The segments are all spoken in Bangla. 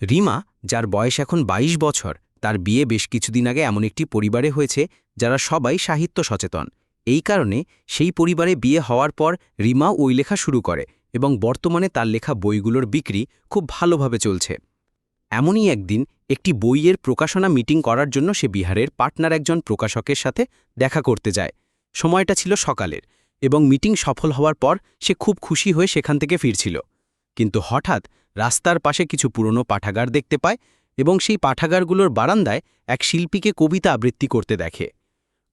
রিমা, যার বয়স এখন ২২ বছর, তার বিয়ে বেশ কিছুদিন আগে এমন একটি পরিবারে হয়েছে যারা সবাই সাহিত্য সচেতন। এই কারণে সেই পরিবারে বিয়ে হওয়ার পর রিমা ওই লেখা শুরু করে এবং বর্তমানে তার লেখা বইগুলোর বিক্রি খুব ভালোভাবে চলছে। এমনই একদিন একটি বইয়ের প্রকাশনা মিটিং করার জন্য সে বিহারের পার্টনার একজন প্রকাশকের সাথে দেখা করতে যায়। সময়টা ছিল সকালের এবং মিটিং সফল হওয়ার পর সে খুব খুশি হয়ে সেখান থেকে ফিরছিল। কিন্তু হঠাৎ রাস্তার পাশে কিছু পুরনো পাঠাগার দেখতে পায় এবং সেই পাঠাগারগুলোর বারান্দায় এক শিল্পীকে কবিতা আবৃত্তি করতে দেখে।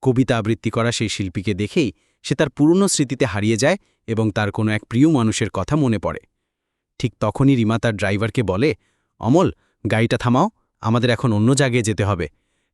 কবিতা আবৃত্তি করা সেই শিল্পীকে দেখেই সে তার পুরনো স্মৃতিতে হারিয়ে যায় এবং তার কোনো এক প্রিয় মানুষের কথা মনে পড়ে। ঠিক তখনই রিমা তার ড্রাইভারকে বলে, অমল, গাড়িটা থামাও, আমাদের এখন অন্য জায়গায় যেতে হবে।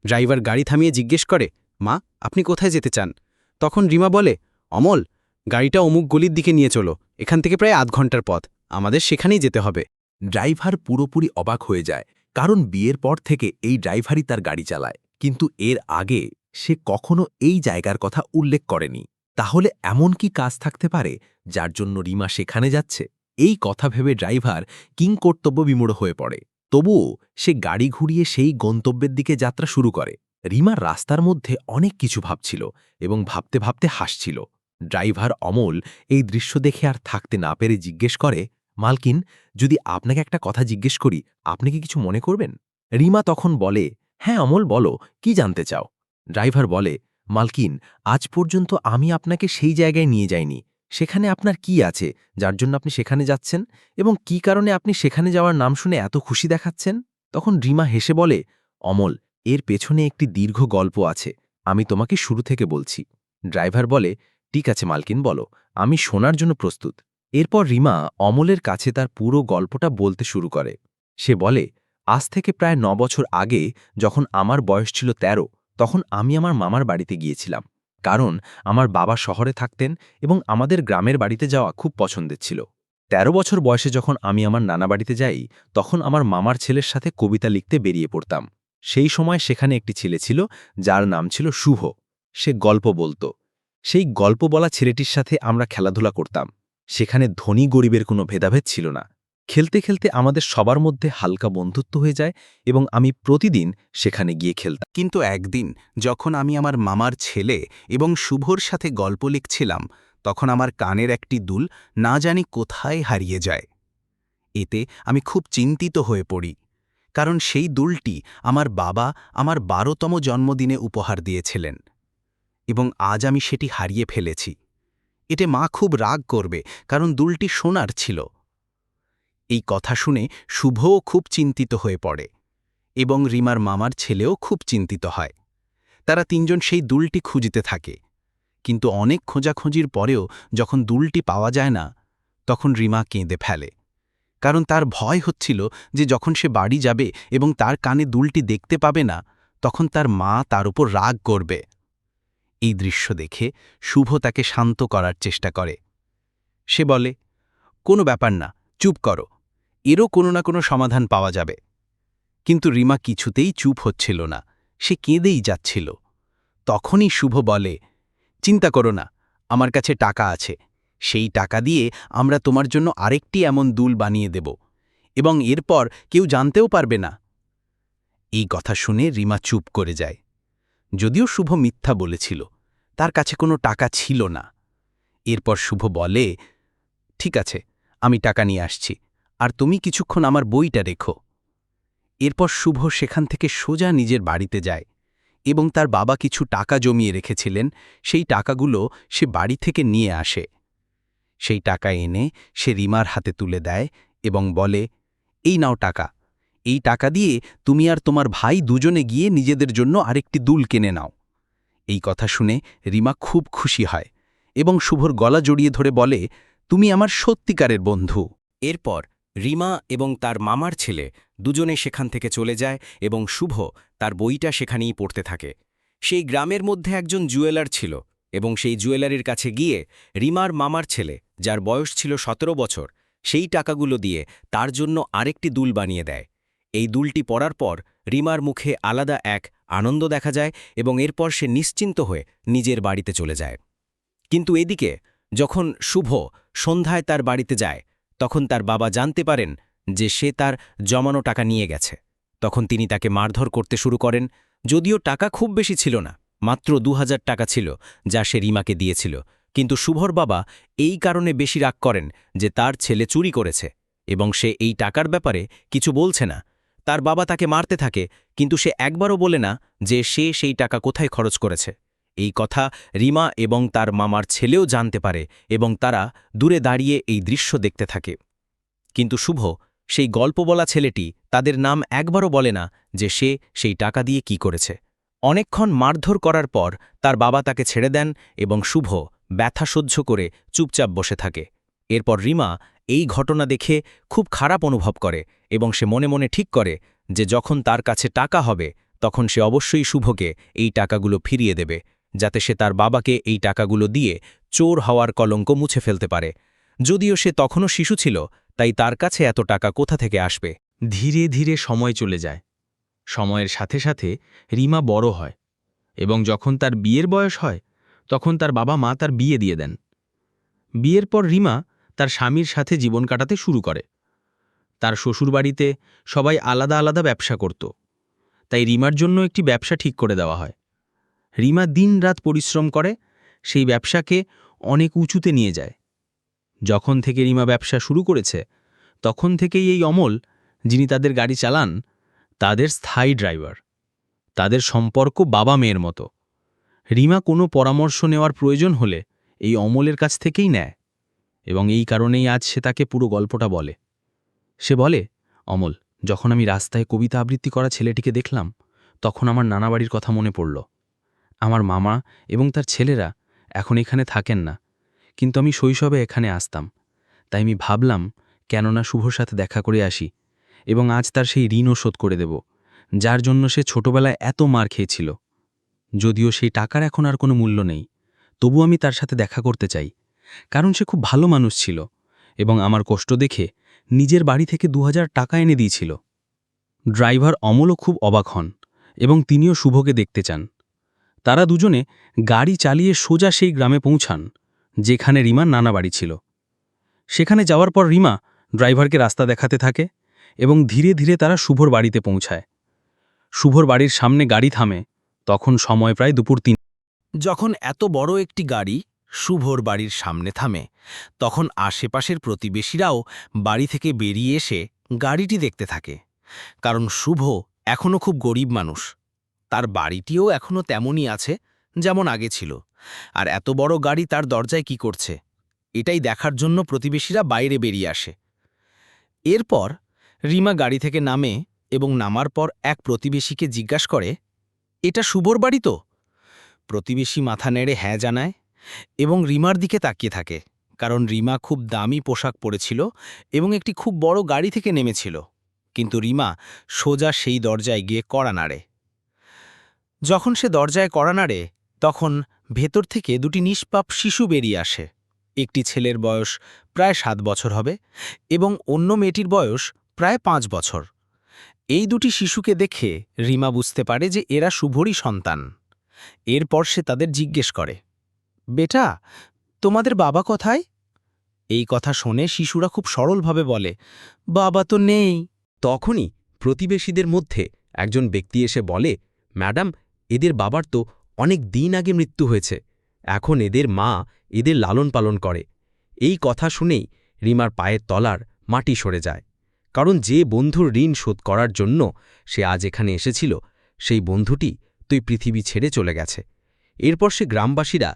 ড্রাইভার গাড়ি থামিয়ে জিজ্ঞেস করে, মা, আপনি কোথায় যেতে চান? তখন রিমা বলে, অমল, গাড়িটা অমুক গলির দিকে নিয়ে চলো, এখান থেকে প্রায় আধ ঘণ্টার পথ। আমাদের সেখানেই যেতে হবে। ড্রাইভার পুরোপুরি অবাক হয়ে যায়, কারণ বিয়ের পর থেকে এই ড্রাইভারই তার গাড়ি চালায়। কিন্তু এর আগে সে কখনো এই জায়গার কথা উল্লেখ করেনি। তাহলে এমন কি কাজ থাকতে পারে, যার জন্য রিমা সেখানে যাচ্ছে? এই কথা ভেবে ড্রাইভার কিং কর্তব্য বিমূঢ় হয়ে পড়ে। তবুও সে গাড়ি ঘুরিয়ে সেই গন্তব্যের দিকে যাত্রা শুরু করে। রিমা রাস্তার মধ্যে অনেক কিছু ভাবছিল এবং ভাবতে ভাবতে হাসছিল। ড্রাইভার অমল এই দৃশ্য দেখে আর থাকতে না পেরে জিজ্ঞেস করে মালকিন, যদি আপনাকে একটা কথা জিজ্ঞেস করি, আপনি কি কিছু মনে করবেন? রিমা তখন বলে হ্যাঁ অমল, বলো, কি জানতে চাও? ড্রাইভার বলে, মালকিন, আজ পর্যন্ত আমি আপনাকে সেই জায়গায় নিয়ে যাইনি। সেখানে আপনার কি আছে, যার জন্য আপনি সেখানে যাচ্ছেন? এবং কি কারণে আপনি সেখানে যাওয়ার নাম শুনে এত খুশি দেখাচ্ছেন? তখন রিমা হেসে বলে, অমল, এর পেছনে একটি দীর্ঘ গল্প আছে, আমি তোমাকে শুরু থেকে বলছি। ড্রাইভার বলে, ঠিক আছে মালকিন, বলো, আমি শোনার জন্য প্রস্তুত। এরপর রিমা অমলের কাছে তার পুরো গল্পটা বলতে শুরু করে। সে বলে, আজ থেকে প্রায় ন বছর আগে যখন আমার বয়স ছিল ১৩ তখন আমি আমার মামার বাড়িতে গিয়েছিলাম। কারণ আমার বাবা শহরে থাকতেন এবং আমাদের গ্রামের বাড়িতে যাওয়া খুব পছন্দের ছিল। ১৩ বছর বয়সে যখন আমি আমার নানা বাড়িতে যাই, তখন আমার মামার ছেলের সাথে কবিতা লিখতে বেরিয়ে পড়তাম। সেই সময় সেখানে একটি ছেলে ছিল, যার নাম ছিল শুভ। সে গল্প বলতো। সেই গল্প বলা ছেলেটির সাথে আমরা খেলাধুলা করতাম। সেখানে ধনী গরিবের কোনো ভেদাভেদ ছিল না। খেলতে খেলতে আমাদের সবার মধ্যে হালকা বন্ধুত্ব হয়ে যায় এবং আমি প্রতিদিন সেখানে গিয়ে খেলতাম। কিন্তু একদিন যখন আমি আমার মামার ছেলে এবং শুভর সাথে গল্প লিখছিলাম, তখন আমার কানের একটি দুল না জানি কোথায় হারিয়ে যায়। এতে আমি খুব চিন্তিত হয়ে পড়ি, কারণ সেই দুলটি আমার বাবা আমার বারোতম জন্মদিনে উপহার দিয়েছিলেন এবং আজ আমি সেটি হারিয়ে ফেলেছি। এতে মা খুব রাগ করবে, কারণ দুলটি সোনার ছিল। এই কথা শুনে শুভও খুব চিন্তিত হয়ে পড়ে এবং রিমার মামার ছেলেও খুব চিন্তিত হয়। তারা তিনজন সেই দুলটি খুঁজিতে থাকে, কিন্তু অনেক খোঁজাখুঁজির পরেও যখন দুলটি পাওয়া যায় না, তখন রিমা কেঁদে ফেলে, কারণ তার ভয় হচ্ছিল যে যখন সে বাড়ি যাবে এবং তার কানে দুলটি দেখতে পাবে না, তখন তার মা তার উপর রাগ করবে। এই দৃশ্য দেখে শুভ তাকে শান্ত করার চেষ্টা করে। সে বলে, কোনো ব্যাপার না, চুপ করো। এরও কোনো না কোনো সমাধান পাওয়া যাবে। কিন্তু রিমা কিছুতেই চুপ হচ্ছিল না, সে কেঁদেই যাচ্ছিল। তখনই শুভ বলে, চিন্তা করো না, আমার কাছে টাকা আছে। সেই টাকা দিয়ে আমরা তোমার জন্য আরেকটি এমন দুল বানিয়ে দেব। এবং এরপর কেউ জানতেও পারবে না। এই কথা শুনে রিমা চুপ করে যায়। যদিও শুভ মিথ্যা বলেছিল, তার কাছে কোনো টাকা ছিল না। এরপর শুভ বলে, ঠিক আছে, আমি টাকা নিয়ে আসছি, আর তুমি কিছুক্ষণ আমার বইটা রেখো। এরপর শুভ সেখান থেকে সোজা নিজের বাড়িতে যায় এবং তার বাবা কিছু টাকা জমিয়ে রেখেছিলেন, সেই টাকাগুলো সে বাড়ি থেকে নিয়ে আসে। সেই টাকা এনে সে রিমার হাতে তুলে দেয় এবং বলে, এই নাও টাকা এই টাকা দিয়ে তুমি আর তোমার ভাই দুজনে গিয়ে নিজেদের জন্য আরেকটি দুল কিনে নাও। এই কথা শুনে রিমা খুব খুশি হয় এবং শুভর গলা জড়িয়ে ধরে বলে, তুমি আমার সত্যিকারের বন্ধু। এরপর রিমা এবং তার মামার ছেলে দুজনে সেখান থেকে চলে যায় এবং শুভ তার বইটা সেখানেই পড়তে থাকে। সেই গ্রামের মধ্যে একজন জুয়েলার ছিল এবং সেই জুয়েলারির কাছে গিয়ে রিমার মামার ছেলে, যার বয়স ছিল সতেরো বছর, সেই টাকাগুলো দিয়ে তার জন্য আরেকটি দুল বানিয়ে দেয়। এই দুলটি পড়ার পর রিমার মুখে আলাদা এক আনন্দ দেখা যায় এবং এরপর সে নিশ্চিন্ত হয়ে নিজের বাড়িতে চলে যায়। কিন্তু এদিকে, যখন শুভ সন্ধ্যায় তার বাড়িতে যায়, তখন তার বাবা জানতে পারেন যে সে তার জমানো টাকা নিয়ে গেছে। তখন তিনি তাকে মারধর করতে শুরু করেন, যদিও টাকা খুব বেশি ছিল না, মাত্র দু হাজার টাকা ছিল যা সে রিমাকে দিয়েছিল। কিন্তু শুভর বাবা এই কারণে বেশি রাগ করেন যে তার ছেলে চুরি করেছে এবং সে এই টাকার ব্যাপারে কিছু বলছে না। তার বাবা তাকে মারতে থাকে, কিন্তু সে একবারও বলে না যে সে সেই টাকা কোথায় খরচ করেছে। এই কথা রিমা এবং তার মামার ছেলেও জানতে পারে এবং তারা দূরে দাঁড়িয়ে এই দৃশ্য দেখতে থাকে। কিন্তু শুভ, সেই গল্প বলা ছেলেটি তাদের নাম একবারও বলে না যে সে সেই টাকা দিয়ে কি করেছে। অনেকক্ষণ মারধর করার পর তার বাবা তাকে ছেড়ে দেন এবং শুভ ব্যথা সহ্য করে চুপচাপ বসে থাকে। এরপর রিমা এই ঘটনা দেখে খুব খারাপ অনুভব করে এবং সে মনে মনে ঠিক করে যে যখন তার কাছে টাকা হবে, তখন সে অবশ্যই শুভকে এই টাকাগুলো ফিরিয়ে দেবে, যাতে সে তার বাবাকে এই টাকাগুলো দিয়ে চোর হওয়ার কলঙ্ক মুছে ফেলতে পারে। যদিও সে তখনও শিশু ছিল, তাই তার কাছে এত টাকা কোথা থেকে আসবে? ধীরে ধীরে সময় চলে যায়। সময়ের সাথে সাথে রিমা বড় হয় এবং যখন তার বিয়ের বয়স হয়, তখন তার বাবা মা তার বিয়ে দিয়ে দেন। বিয়ের পর রিমা তার স্বামীর সাথে জীবন কাটাতে শুরু করে। তার শ্বশুরবাড়িতে সবাই আলাদা আলাদা ব্যবসা করত। তাই রিমার জন্য একটি ব্যবসা ঠিক করে দেওয়া হয়। রিমা দিনরাত পরিশ্রম করে, সেই ব্যবসাকে অনেক উঁচুতে নিয়ে যায়। যখন থেকে রিমা ব্যবসা শুরু করেছে, তখন থেকেই এই অমল, যিনি তাদের গাড়ি চালান, তাদের স্থায়ী ড্রাইভার। তাদের সম্পর্ক বাবা মেয়ের মতো। রিমা কোনো পরামর্শ নেওয়ার প্রয়োজন হলে এই অমলের কাছ থেকেই নেয়। এবং এই কারণেই আজ সে তাকে পুরো গল্পটা বলে। সে বলে, অমল, যখন আমি রাস্তায় কবিতা আবৃত্তি করা ছেলেটিকে দেখলাম, তখন আমার নানাবাড়ির কথা মনে পড়ল। আমার মামা এবং তার ছেলেরা এখন এখানে থাকেন না, কিন্তু আমি শৈশবে এখানে আসতাম। তাই আমি ভাবলাম, কেননা শুভর সাথে দেখা করে আসি এবং আজ তার সেই ঋণও শোধ করে দেব, যার জন্য সে ছোটবেলায় এত মার খেয়েছিল। যদিও সেই টাকার এখন আর কোনো মূল্য নেই তবু আমি তার সাথে দেখা করতে চাই কারণ সে খুব ভালো মানুষ ছিল এবং আমার কষ্ট দেখে নিজের বাড়ি থেকে দু হাজার টাকা এনে দিয়েছিল। ড্রাইভার অমলও খুব অবাক হন এবং তিনিও শুভকে দেখতে চান। তারা দুজনে গাড়ি চালিয়ে সোজা সেই গ্রামে পৌঁছান, যেখানে রিমার নানা বাড়ি ছিল। সেখানে যাওয়ার পর রিমা ড্রাইভারকে রাস্তা দেখাতে থাকে এবং ধীরে ধীরে তারা শুভর বাড়িতে পৌঁছায়। শুভর বাড়ির সামনে গাড়ি থামে, তখন সময় প্রায় দুপুর তিন যখন এত বড় একটি গাড়ি শুভর বাড়ির সামনে থামে। তখন আশেপাশের প্রতিবেশীরাও বাড়ি থেকে বেরিয়ে এসে গাড়িটি দেখতে থাকে। কারণ শুভ এখনও খুব গরিব মানুষ। তার বাড়িটিও এখনও তেমনই আছে যেমন আগে ছিল। আর এত বড় গাড়ি তার দরজায় কি করছে? এটাই দেখার জন্য প্রতিবেশীরা বাইরে বেরিয়ে আসে। এরপর রিমা গাড়ি থেকে নামে এবং নামার পর এক প্রতিবেশীকে জিজ্ঞাসা করে, এটা শুভর বাড়ি তো? প্রতিবেশী মাথা নেড়ে হ্যাঁ জানায় এবং রিমার দিকে তাকিয়ে থাকে, কারণ রিমা খুব দামি পোশাক পরেছিল এবং একটি খুব বড় গাড়ি থেকে নেমেছিল, কিন্তু রিমা সোজা সেই দরজায় গিয়ে কড়া নাড়ে। যখন সে দরজায় কড়া নাড়ে, তখন ভেতর থেকে দুটি নিষ্পাপ শিশু বেরিয়ে আসে, একটি ছেলের বয়স প্রায় সাত বছর হবে এবং অন্য মেয়েটির বয়স প্রায় পাঁচ বছর। এই দুটি শিশুকে দেখে রিমা বুঝতে পারে যে এরা শুভরই সন্তান। এরপর সে তাদের জিজ্ঞেস করে বেটা, তোমাদের বাবা কোথায়? এই কথা শুনে শিশুরা খুব সরলভাবে বলে, বাবা তো নেই। তখনই প্রতিবেশীদের মধ্যে একজন ব্যক্তি এসে বলে, ম্যাডাম, এদের বাবার তো অনেক দিন আগে মৃত্যু হয়েছে। এখন এদের মা এদের লালন পালন করে। এই কথা শুনেই রিমার পায়ের তলার মাটি সরে যায়। কারণ যে বন্ধুর ঋণ শোধ করার জন্য সে আজ এখানে এসেছিল, সেই বন্ধুটি তুই পৃথিবী ছেড়ে চলে গেছে। এরপর সে গ্রামবাসীরা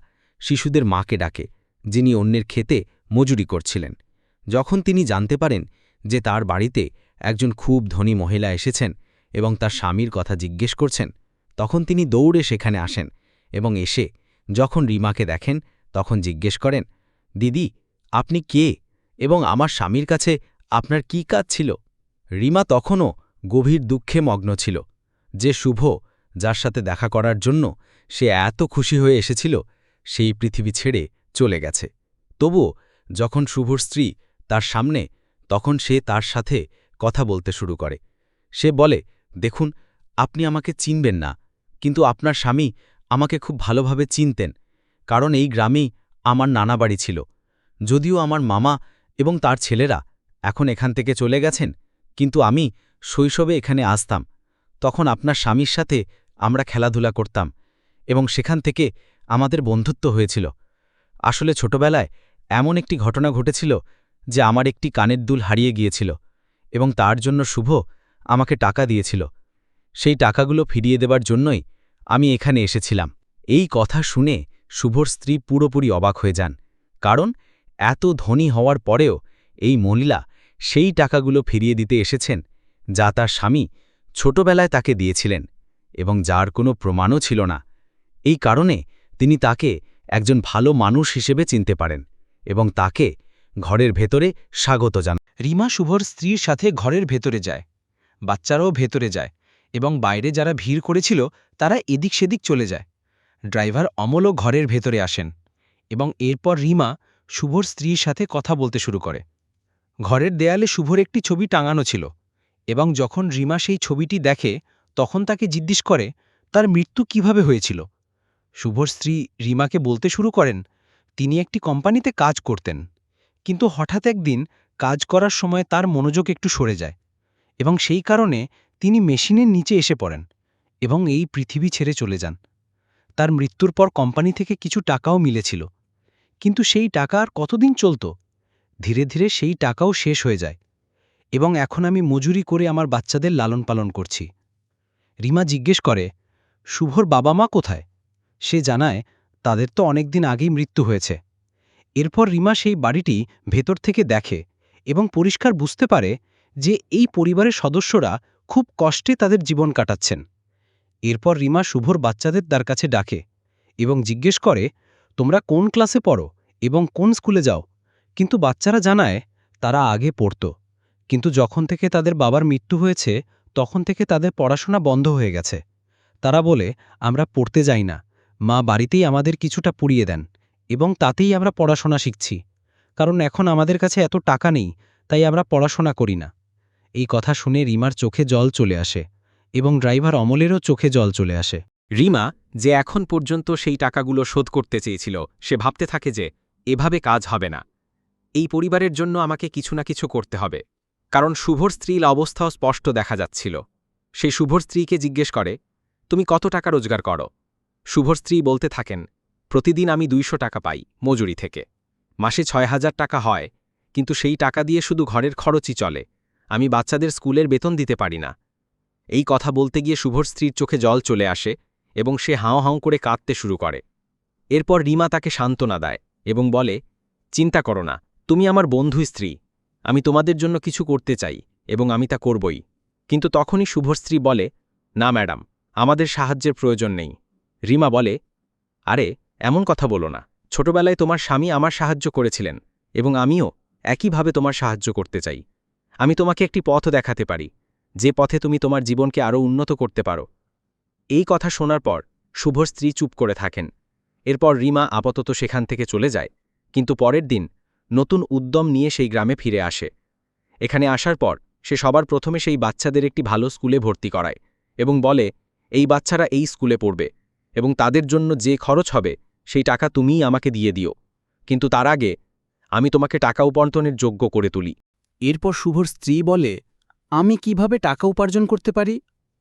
শিশুদের মাকে ডাকে, যিনি অন্যের ক্ষেতে মজুরি করছিলেন। যখন তিনি জানতে পারেন যে তার বাড়িতে একজন খুব ধনী মহিলা এসেছেন এবং তার স্বামীর কথা জিজ্ঞেস করছেন, তখন তিনি দৌড়ে সেখানে আসেন এবং এসে যখন রিমাকে দেখেন, তখন জিজ্ঞেস করেন, দিদি, আপনি কে এবং আমার স্বামীর কাছে আপনার কি কাজ ছিল? রিমা তখনও গভীর দুঃখে মগ্ন ছিল যে শুভ যার সাথে দেখা করার জন্য সে এত খুশি হয়ে এসেছিল সেই পৃথিবী ছেড়ে চলে গেছে। তবুও যখন শুভর স্ত্রী তার সামনে, তখন সে তার সাথে কথা বলতে শুরু করে। সে বলে, দেখুন, আপনি আমাকে চিনবেন না, কিন্তু আপনার স্বামী আমাকে খুব ভালোভাবে চিনতেন, কারণ এই গ্রামেই আমার নানা বাড়ি ছিল। যদিও আমার মামা এবং তার ছেলেরা এখন এখান থেকে চলে গেছেন, কিন্তু আমি শৈশবে এখানে আসতাম। তখন আপনার স্বামীর সাথে আমরা খেলাধুলা করতাম এবং সেখান থেকে আমাদের বন্ধুত্ব হয়েছিল। আসলে ছোটবেলায় এমন একটি ঘটনা ঘটেছিল যে আমার একটি কানের দুল হারিয়ে গিয়েছিল এবং তার জন্য শুভ আমাকে টাকা দিয়েছিল। সেই টাকাগুলো ফিরিয়ে দেবার জন্যই আমি এখানে এসেছিলাম। এই কথা শুনে শুভর স্ত্রী পুরোপুরি অবাক হয়ে যান, কারণ এত ধনী হওয়ার পরেও এই মহিলা সেই টাকাগুলো ফিরিয়ে দিতে এসেছেন যা তার স্বামী ছোটবেলায় তাকে দিয়েছিলেন এবং যার কোনো প্রমাণও ছিল না। এই কারণে তিনি তাকে একজন ভালো মানুষ হিসেবে চিনতে পারেন এবং তাকে ঘরের ভেতরে স্বাগত জানান। রিমা শুভর স্ত্রীর সাথে ঘরের ভেতরে যায়, বাচ্চারাও ভেতরে যায় এবং বাইরে যারা ভিড় করেছিল, তারা এদিক সেদিক চলে যায়। ড্রাইভার অমলও ঘরের ভেতরে আসেন এবং এরপর রিমা শুভর স্ত্রীর সাথে কথা বলতে শুরু করে। ঘরের দেয়ালে শুভর একটি ছবি টাঙানো ছিল এবং যখন রিমা সেই ছবিটি দেখে, তখন তাকে জিজ্ঞেস করে, তার মৃত্যু কীভাবে হয়েছিল? শুভর স্ত্রী রিমাকে বলতে শুরু করেন, তিনি একটি কোম্পানিতে কাজ করতেন। কিন্তু হঠাৎ একদিন কাজ করার সময় তার মনোযোগ একটু সরে যায় এবং সেই কারণে তিনি মেশিনের নিচে এসে পড়েন এবং এই পৃথিবী ছেড়ে চলে যান। তার মৃত্যুর পর কোম্পানি থেকে কিছু টাকাও মিলেছিল। কিন্তু সেই টাকা আর কতদিন চলত? ধীরে ধীরে সেই টাকাও শেষ হয়ে যায় এবং এখন আমি মজুরি করে আমার বাচ্চাদের লালন পালন করছি। রিমা জিজ্ঞেস করে, শুভর বাবা মা কোথায়? সে জানায়, তাদের তো অনেক দিন আগেই মৃত্যু হয়েছে। এরপর রিমা সেই বাড়িটি ভেতর থেকে দেখে এবং পরিষ্কার বুঝতে পারে যে এই পরিবারের সদস্যরা খুব কষ্টে তাদের জীবন কাটাচ্ছেন। এরপর রিমা শুভর বাচ্চাদের তার কাছে ডাকে এবং জিজ্ঞেস করে, তোমরা কোন ক্লাসে পড়ো এবং কোন স্কুলে যাও? কিন্তু বাচ্চারা জানায়, তারা আগে পড়ত। কিন্তু যখন থেকে তাদের বাবার মৃত্যু হয়েছে, তখন থেকে তাদের পড়াশোনা বন্ধ হয়ে গেছে। তারা বলে, আমরা পড়তে যাই না। মা বাড়িতেই আমাদের কিছুটা পুড়িয়ে দেন এবং তাতেই আমরা পড়াশোনা শিখছি। কারণ এখন আমাদের কাছে এত টাকা নেই, তাই আমরা পড়াশোনা করি না। এই কথা শুনে রিমার চোখে জল চলে আসে এবং ড্রাইভার অমলেরও চোখে জল চলে আসে। রিমা যে এখন পর্যন্ত সেই টাকাগুলো শোধ করতে চেয়েছিল, সে ভাবতে থাকে যে এভাবে কাজ হবে না। এই পরিবারের জন্য আমাকে কিছু না কিছু করতে হবে। কারণ শুভর স্ত্রীর অবস্থাও স্পষ্ট দেখা যাচ্ছিল। সে শুভর স্ত্রীকে জিজ্ঞেস করে, তুমি কত টাকা রোজগার করো? শুভর স্ত্রী বলতে থাকেন, প্রতিদিন আমি দুইশো টাকা পাই মজুরি থেকে। মাসে ছয় হাজার টাকা হয়, কিন্তু সেই টাকা দিয়ে শুধু ঘরের খরচই চলে। আমি বাচ্চাদের স্কুলের বেতন দিতে পারি না। এই কথা বলতে গিয়ে শুভর স্ত্রীর চোখে জল চলে আসে এবং সে হাও হাও করে কাঁদতে শুরু করে। এরপর রিমা তাকে সান্ত্বনা দেয় এবং বলে, চিন্তা করো না, তুমি আমার বন্ধু স্ত্রী। আমি তোমাদের জন্য কিছু করতে চাই এবং আমি তা করবই। কিন্তু তখনই শুভর স্ত্রী বলে, না ম্যাডাম, আমাদের সাহায্যের প্রয়োজন নেই। রিমা বলে, আরে, এমন কথা বলো না। ছোটবেলায় তোমার স্বামী আমার সাহায্য করেছিলেন এবং আমিও একইভাবে তোমার সাহায্য করতে চাই। আমি তোমাকে একটি পথ দেখাতে পারি। যে পথে তুমি তোমার জীবনকে আরও উন্নত করতে পারো। এই কথা শোনার পর শুভর স্ত্রী চুপ করে থাকেন। এরপর রিমা আপাতত সেখান থেকে চলে যায়, কিন্তু পরের দিন নতুন উদ্যম নিয়ে সেই গ্রামে ফিরে আসে। এখানে আসার পর সে সবার প্রথমে সেই বাচ্চাদের একটি ভালো স্কুলে ভর্তি করায় এবং বলে, এই বাচ্চারা এই স্কুলে পড়বে। এবং তাদের জন্য যে খরচ হবে, সেই টাকা তুমিই আমাকে দিয়ে দিও। কিন্তু তার আগে, আমি তোমাকে টাকা উপার্জনের যোগ্য করে তুলি। এরপর শুভর স্ত্রী বলে, আমি কীভাবে টাকা উপার্জন করতে পারি?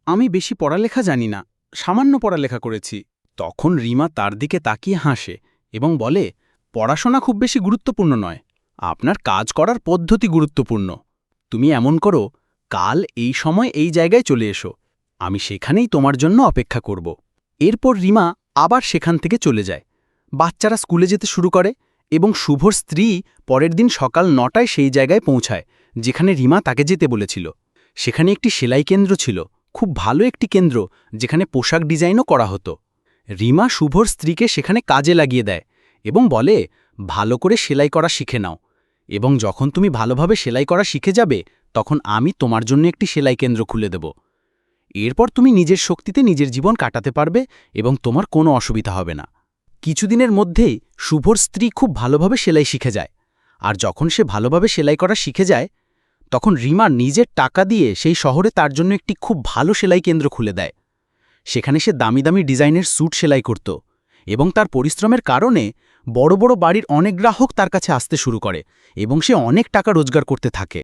আমি বেশি পড়ালেখা জানি না, সামান্য পড়ালেখা করেছি। তখন রিমা তার দিকে তাকিয়ে হাসে এবং বলে, পড়াশোনা খুব বেশি গুরুত্বপূর্ণ নয়। আপনার কাজ করার পদ্ধতি গুরুত্বপূর্ণ। তুমি এমন করো, কাল এই সময় এই জায়গায় চলে এসো। আমি সেখানেই তোমার জন্য অপেক্ষা করব। এরপর রিমা আবার সেখান থেকে চলে যায়। বাচ্চারা স্কুলে যেতে শুরু করে এবং শুভর স্ত্রী পরের দিন সকাল নটায় সেই জায়গায় পৌঁছায়, যেখানে রিমা তাকে যেতে বলেছিল। সেখানে একটি সেলাই কেন্দ্র ছিল, খুব ভালো একটি কেন্দ্র, যেখানে পোশাক ডিজাইনও করা হতো। রিমা শুভর স্ত্রীকে সেখানে কাজে লাগিয়ে দেয় এবং বলে, ভালো করে সেলাই করা শিখে নাও। এবং যখন তুমি ভালোভাবে সেলাই করা শিখে যাবে, তখন আমি তোমার জন্য একটি সেলাই কেন্দ্র খুলে দেব। এরপর তুমি নিজের শক্তিতে নিজের জীবন কাটাতে পারবে এবং তোমার কোনো অসুবিধা হবে না। কিছুদিনের মধ্যেই শুভর স্ত্রী খুব ভালোভাবে সেলাই শিখে যায়। আর যখন সে ভালোভাবে সেলাই করা শিখে যায়, তখন রিমা নিজের টাকা দিয়ে সেই শহরে তার জন্য একটি খুব ভালো সেলাই কেন্দ্র খুলে দেয়। সেখানে সে দামি দামি ডিজাইনের স্যুট সেলাই করত এবং তার পরিশ্রমের কারণে বড় বড় বাড়ির অনেক গ্রাহক তার কাছে আসতে শুরু করে এবং সে অনেক টাকা রোজগার করতে থাকে।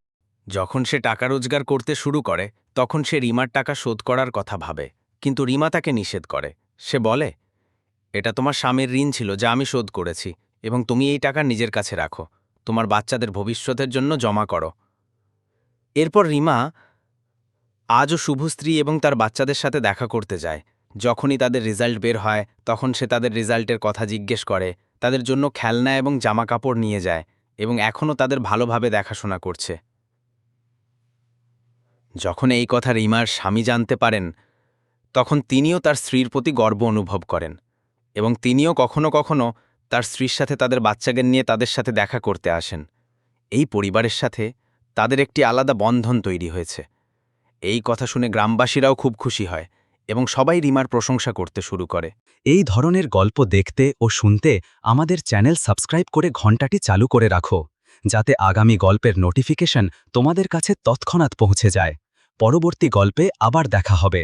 যখন সে টাকা রোজগার করতে শুরু করে, তখন সে রিমার টাকা শোধ করার কথা ভাবে, কিন্তু রিমা তাকে নিষেধ করে। সে বলে, এটা তোমার স্বামীর ঋণ ছিল যা আমি শোধ করেছি, এবং তুমি এই টাকা নিজের কাছে রাখো। তোমার বাচ্চাদের ভবিষ্যতের জন্য জমা করো। এরপর রিমা আজও শুভ স্ত্রী এবং তার বাচ্চাদের সাথে দেখা করতে যায়। যখনই তাদের রেজাল্ট বের হয়, তখন সে তাদের রেজাল্টের কথা জিজ্ঞেস করে, তাদের জন্য খেলনা এবং জামাকাপড় নিয়ে যায়, এবং এখনও তাদের ভালোভাবে দেখাশোনা করছে। যখন এই কথা রিমার স্বামী জানতে পারেন, তখন তিনিও তার স্ত্রীর প্রতি গর্ব অনুভব করেন এবং তিনিও কখনো কখনো তার স্ত্রীর সাথে তাদের বাচ্চাকে নিয়ে তাদের সাথে দেখা করতে আসেন। এই পরিবারের সাথে তাদের একটি আলাদা বন্ধন তৈরি হয়েছে। এই কথা শুনে গ্রামবাসীরাও খুব খুশি হয় এবং সবাই রিমার প্রশংসা করতে শুরু করে। এই ধরনের গল্প দেখতে ও শুনতে আমাদের চ্যানেল সাবস্ক্রাইব করে ঘন্টাটি চালু করে রাখো। যাতে আগামী গল্পের নোটিফিকেশন তোমাদের কাছে তৎক্ষণাৎ পৌঁছে যায়। পরবর্তী গল্পে আবার দেখা হবে।